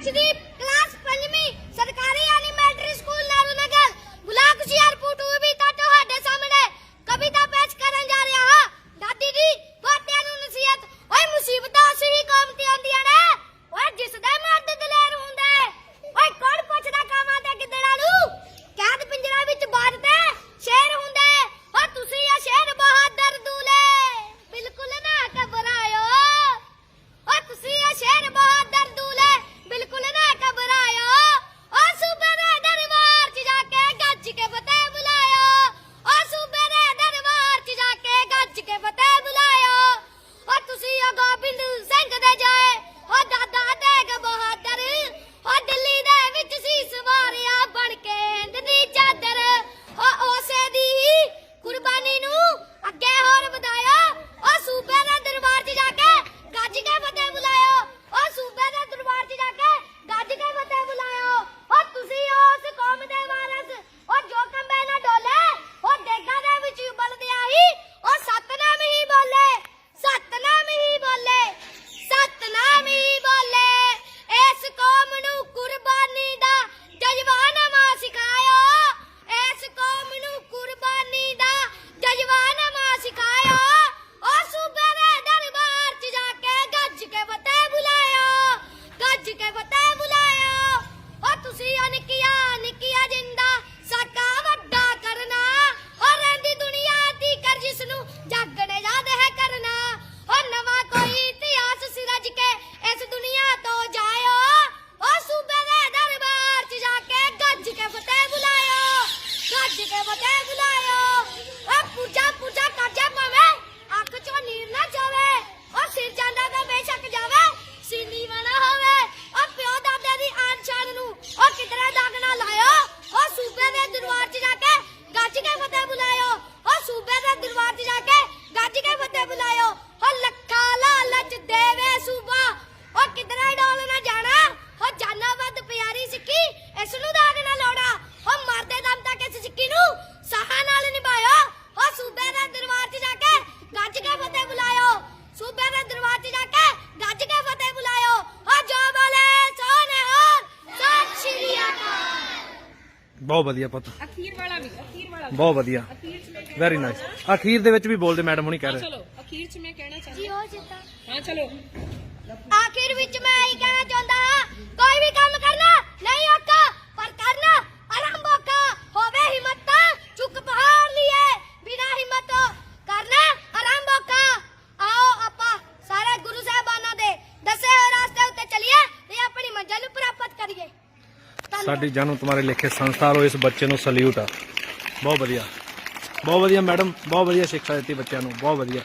Actually, ਬਹੁਤ ਵਧੀਆ ਪੁੱਤ। ਅਖੀਰ ਵਾਲਾ ਵੀ ਅਖੀਰ ਵਾਲਾ ਬਹੁਤ ਵਧੀਆ। ਵੈਰੀ ਨਾਈਸ ਅਖੀਰ ਦੇ ਵਿੱਚ ਵੀ ਬੋਲਦੇ ਮੈਡਮ ਹੁਣੀ ਕਹਿ ਰਹੇ। ਚਲੋ ਅਖੀਰ ਚ ਮੈਂ ਕਹਿਣਾ ਚਾਹੁੰਦੀ। ਜਿਉ ਜਿੱਤਾ ਹਾਂ ਚਲੋ। ਆਖਿਰ ਵਿੱਚ ਮੈਂ ਇਹ ਕਹਿਣਾ ਚਾਹੁੰਦਾ ਕੋਈ ਵੀ ਕੰਮ ਕਰਨਾ ਨਹੀਂ ਅੱਕ ਸਾਡੀ ਜਨਮ ਤੁਹਾਡੇ ਲਿਖੇ ਸੰਸਥਾ ਰੋ ਇਸ ਬੱਚੇ ਨੂੰ ਸਲੂਟ ਆ। ਬਹੁਤ ਵਧੀਆ। ਬਹੁਤ ਵਧੀਆ, ਮੈਡਮ, ਬਹੁਤ ਵਧੀਆ ਸਿੱਖਿਆ ਦਿੱਤੀ ਬੱਚਿਆਂ ਨੂੰ। ਬਹੁਤ ਵਧੀਆ।